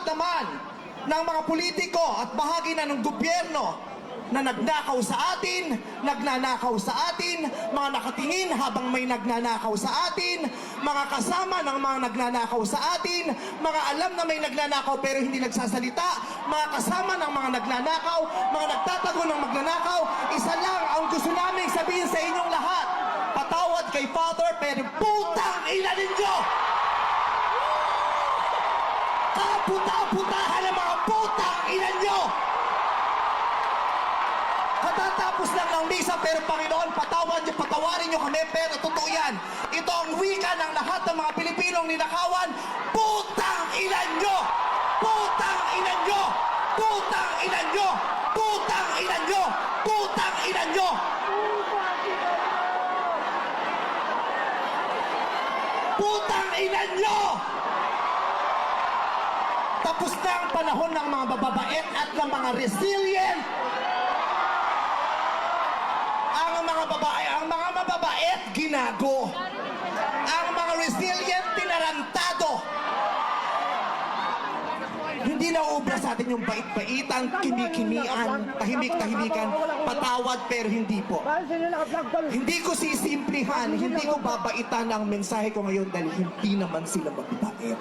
lahat naman ng mga politiko at bahagi na ng gobyerno na nagnakaw sa atin, nagnanakaw sa atin, mga nakatingin habang may nagnanakaw sa atin, mga kasama ng mga nagnanakaw sa atin, mga alam na may nagnanakaw pero hindi nagsasalita, mga kasama ng mga nagnanakaw, mga nagtatago ng magnanakaw, isa lang ang gusto namin sabihin sa inyong lahat. Patawad kay Father pero putang ina ninyo! Kaputa-putahan ng mga putang ina nyo! Katatapos lang ng misa, pero Panginoon, patawan niyo, patawarin niyo kami, pero totoo yan. Ito ang wika ng lahat ng mga Pilipinong ninakawan. Putang ina nyo! Putang ina nyo! Putang ina nyo! Putang ina nyo! Putang ina nyo! Putang ina nyo! Tapos na ang panahon ng mga bababait at ng mga resilient ang mga babae, ang mga mababait, ginago. Ang mga resilient, tinarantado. Hindi na ubra sa atin yung bait-baitan, kimi-kimian, tahimik-tahimikan, patawad pero hindi po. Hindi ko sisimplihan, hindi ko babaitan ang mensahe ko ngayon dahil hindi naman sila mababait.